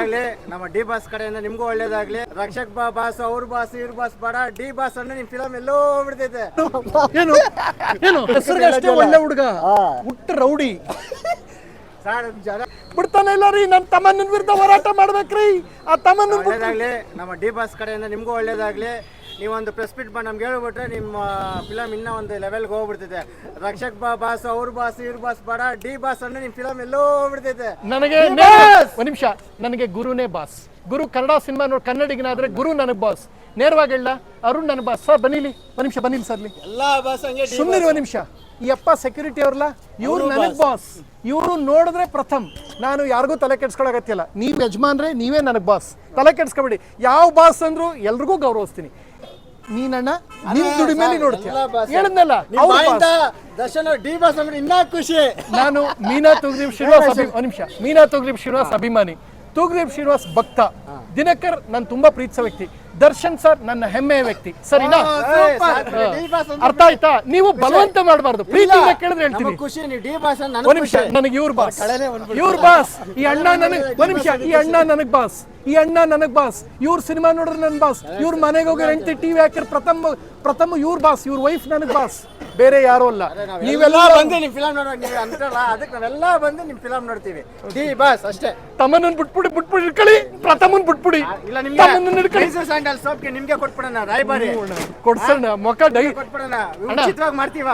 ಒಳ್ಳೇದಾಗ್ಲಿ ನಮ್ಮ D boss ಕಡೆಯಿಂದ ನಿಮ್ಗೂ ಒಳ್ಳೇದಾಗ್ಲಿ. ರಕ್ಷಕ್ ಬಾ ಬಾಸ್ ಅವ್ರ ಬಾಸ್ ಇವ್ರ ಬಾಸ್ ಬಡ. ಡಿ ಬಾಸ್ ಅಂದ್ರೆ ನಿಮ್ ಫಿಲಂ ಎಲ್ಲೋ ಬಿಡ್ತೈತೆ. ಏನು? ಏನು? ಹೆಸರಿಗೆ ಅಷ್ಟೇ ಒಳ್ಳೆ ಹುಡುಗ. ಹುಟ್ಟ ರೌಡಿ. ಸರ್ ಜನ ಬಿಡ್ತಾನೆ ಇಲ್ಲ ರೀ ನನ್ನ ತಮ್ಮನ ವಿರುದ್ಧ ಹೋರಾಟ ಮಾಡ್ಬೇಕ್ರಿ ಆ ತಮ್ಮನ ಒಳ್ಳೇದಾಗ್ಲಿ ನಮ್ಮ ಡಿ ಬಾಸ್ ಕಡೆಯಿಂದ ನಿಮ್ಗೂ ಒಳ್ಳೇದಾಗ್ಲಿ. ನೀವೊಂದು ಪ್ರೆಸ್ ಮೀಟ್ ಮಾಡಿ ನಮ್ಗೆ ಹೇಳ್ಬಿಟ್ರೆ ನಿಮ್ಮ ಫಿಲಮ್ ಇನ್ನೂ ಒಂದು ಲೆವೆಲ್ಗೆ ಹೋಗ್ಬಿಡ್ತೈತೆ. ರಕ್ಷಕ್ ಬಾ ಬಾಸ್ ಅವ್ರ ಬಾಸ್ ಇವ್ರ ಬಾಸ್ ಬೇಡ ಡಿ ಬಾಸ್ ಅಂದ್ರೆ ನಿಮ್ ಫಿಲಮ್ ಎಲ್ಲೋ ಬಿಡ್ತೈತೆ ನನಗೆ ಒಂದು ಒಂದ್ ನಿಮಿಷ. ನನಗೆ ಗುರುನೇ ಬಾಸ್. ಗುರು ಕನ್ನಡ ಸಿನಿಮಾ ನೋಡಿ ಕನ್ನಡಿಗನಾದ್ರೆ ಗುರು ನನಗೆ ಬಾಸ್. ನೇರವಾಗಿ ಹೇಳ ಅರುಣ್ ನನ್ನ ಬಾಸ್. ಸರ್ ಬನ್ನಿಲಿ. ಒಂದ್ ನಿಮಿಷ ಬನ್ನಿಲಿ ಸರ್ಲಿ ಎಲ್ಲಾ ಬಾಸ್ ಹಂಗೆ ಸುಮ್ಮನೆ ಒಂದ್ ನಿಮಿಷ. ಈ ಅಪ್ಪ ಸೆಕ್ಯೂರಿಟಿ ಅವ್ರಲ್ಲ? ಇವ್ರು ನನಗ್ ಬಾಸ್ ಇವರು ನೋಡಿದ್ರೆ ಪ್ರಥಮ್. ನಾನು ಯಾರಿಗೂ ತಲೆ ಕೆಡ್ಸ್ಕೊಳಕತ್ತಿಲ್ಲ ನೀವ್ ಯಜಮಾನ್ರೆ ನೀವೇ ನನಗ್ ಬಾಸ್ ತಲೆ ಕೆಡ್ಸ್ಕೊಬೇಡಿ. ಯಾವ ಬಾಸ್ ಅಂದ್ರು ಎಲ್ರಿಗೂ ಗೌರವಿಸ್ತೀನಿ. ನೀನಣ್ಣ ನಿನ್ ದುಡಿಮೇಲೆ ನೋಡ್ತೀಯ. ಹೇಳಿದ್ನಲ್ಲ ದರ್ಶನ್ ಡಿ ಬಾಸ್ ಅಂದ್ರೆ ಇನ್ನೂ ಖುಷಿ. ನಾನು ಮೀನಾ ತುಗ್ರೀಬ್ ಶ್ರೀನಿವಾಸ್ ನಿಮಿಷ. ಮೀನಾ ತುಗ್ರೀಬ್ ಶ್ರೀನಿವಾಸ್ ಅಭಿಮಾನಿ. ತುಗ್ರೀಬ್ ಶ್ರೀನಿವಾಸ್ ಭಕ್ತ. ದಿನಕರ್ ನಾನು ತುಂಬಾ ಪ್ರೀತಿಸೋ ವ್ಯಕ್ತಿ. ದರ್ಶನ್ ಸರ್ ನನ್ನ ಹೆಮ್ಮೆಯ ವ್ಯಕ್ತಿ. ಸರಿನಾ? ಅರ್ಥ ಆಯ್ತಾ? ನೀವು ಬಲವಂತ ಮಾಡಬಾರ್ದು. ಪ್ರೀತಿಯಿಂದ ಕೇಳಿದ್ರೆ ಹೇಳ್ತೀನಿ. ಖುಷಿ ಒಂದ್ ನಿಮಿಷ ನನಗೆ ಇವ್ರ ಬಾಸ್ ಇವ್ರ ಬಾಸ್ ಈ ಅಣ್ಣ ನನಗ್ ಒಂದ್ ನಿಮಿಷ ಈ ಅಣ್ಣ ನನಗ್ ಬಾಸ್ ಈ ಅಣ್ಣ ನನಗ್ ಬಾಸ್ ಇವ್ರ ಸಿನಿಮಾ ನೋಡಿದ್ರೆ ನನ್ ಬಾಸ್ ಇವ್ರ ಮನೆಗೆ ಹೋಗಿ ಹೆಂಡತಿ ಟಿವಿ ಹಾಕಿರ್ ಪ್ರಥಮ ಪ್ರಥಮ ಇವ್ರ ಬಾಸ್ ಇವ್ರ ವೈಫ್ ನನಗ್ ಬಾಸ್ ಬೇರೆ ಯಾರು ಅಲ್ಲ. ನೀವೆಲ್ಲ ಬಂದು ನಿಮ್ ಫಿಲಮ್ ನೋಡೋ ನೀವು ಅದಕ್ಕೆ ನಾವೆಲ್ಲ ಬಂದು ನಿಮ್ ಫಿಲಮ್ ನೋಡ್ತೀವಿ. ಡಿ ಬಾಸ್ ಅಷ್ಟೇ. ತಮ್ಮನನ್ ಬಿಟ್ಬಿಡಿ ಬಿಟ್ಬಿಡಿ ಇಟ್ಕೊಳ್ಳಿ. ಪ್ರಥಮನ್ ಬಿಟ್ಬಿಡಿ. ಇಲ್ಲ ತಮ್ಮನನ್ನ ನಿಮ್ಗೆ ಹಿಡ್ಕೊಳ್ಳಿ. ಮೈಸೂರು ಸ್ಯಾಂಡಲ್ ಸೋಪ್ಗೆ ನಿಮ್ಗೆ ಕೊಟ್ಬಿಡೋಣ ರಾಯಬಾರಿ ಕೊಡ್ಸೋಣ ಮೊಕ್ಕ ಡೈ ಕೊಟ್ಬಿಡೋಣ. ಉಚಿತವಾಗಿ ಮಾಡ್ತೀವ?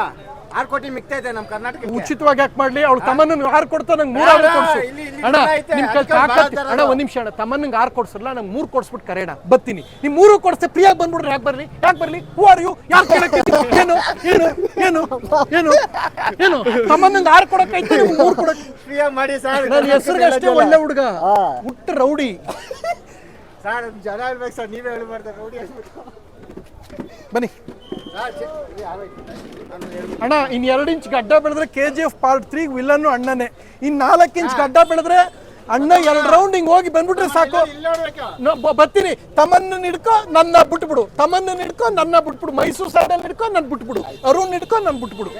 ಆರು ಕೋಟಿ ಮಿಕ್ತೈತೆ ಇದೆ ನಮ್ಮ ಕರ್ನಾಟಕ ಉಚಿತವಾಗಿ ಯಾಕೆ ಮಾಡ್ಲಿ? ಅವ್ಳು ತಮ್ಮನ್ನ ಆರ್ ಕೊಡ್ತಾ ನಂಗೆ ಮೂರ್ ಆರ್ ಕೊಡ್ಸು. ಅಣ್ಣ ನಿಮ್ ಕೈ ತಾಕತ್ ಅಣ್ಣ ಒಂದ್ ನಿಮಿಷ ಅಣ್ಣ ತಮ್ಮನ್ನ ಆರ್ ಕೊಡ್ಸಲ್ಲ ನಂಗೆ ಮೂರ್ ಕೊಡ್ಸ್ಬಿಟ್ಟು ಕರೆಯಣ. ಬತ್ತೀನಿ ನಿಮ್ ಮೂರು ಕೊಡ್ಸೆ ಪ್ರಿಯ ಬಂದ್ಬಿಡ್ರಿ ಯಾಕೆ ಬರ್ಲಿ? ಯಾಕೆ ಬರ್ಲಿ? ಹೂ ಆರ್ ಯು ಯಾಕೆ ಕೇಳಕ್ಕೆ ಏನು? ಏನು? ಏನು? ಏನು? ಏನು? ತಮ್ಮನಿಗೆ ಹಾರ್ ಕೊಡಕ್ಕೆ ಮೂರ್ ಕೊಡಕ್ಕೆ ಫ್ರೀಯಾಗಿ ಮಾಡಿ ಸರ್. ನನ್ನ ಹೆಸರು ಅಷ್ಟೇ ಒಳ್ಳೆ ಹುಡುಗ. ಹುಟ್ಟ ರೌಡಿ. ಸರ್ ಜನ ಇರ್ಬೇಕು ಸರ್ ನೀವೇ ಹೇಳ್ಬಾರ್ದು ರೌಡಿ ಬನ್ನಿ. ನಾನು ಅಣ್ಣ, ಇನ್ ಎರಡು ಇಂಚ್ ಗಡ್ಡ ಬೆಳೆದ್ರೆ K G F part three ವಿಲನ್ನು ಅಣ್ಣನೇ. ಇನ್ ನಾಲ್ಕು ಇಂಚ್ ಗಡ್ಡ ಬೆಳೆದ್ರೆ ಅಣ್ಣ ಎರಡು ರೌಂಡ್ ಹಿಂಗ್ ಹೋಗಿ ಬಂದ್ಬಿಟ್ರೆ ಸಾಕು. ಬರ್ತೀನಿ. ತಮ್ಮನ್ನ ಹಿಡ್ಕೊ, ನನ್ನ ಬಿಟ್ಬಿಡು. ತಮ್ಮನ್ನ ಹಿಡ್ಕೊ, ನನ್ನ ಬಿಟ್ಬಿಡು. ಮೈಸೂರು ಸೈಡಲ್ಲಿ ಹಿಡ್ಕೊ ನನ್ನ ಬಿಟ್ಬಿಡು. ಅರುಣ್ ಹಿಡ್ಕೊ ನನ್ನ ಬಿಟ್ಬಿಡು.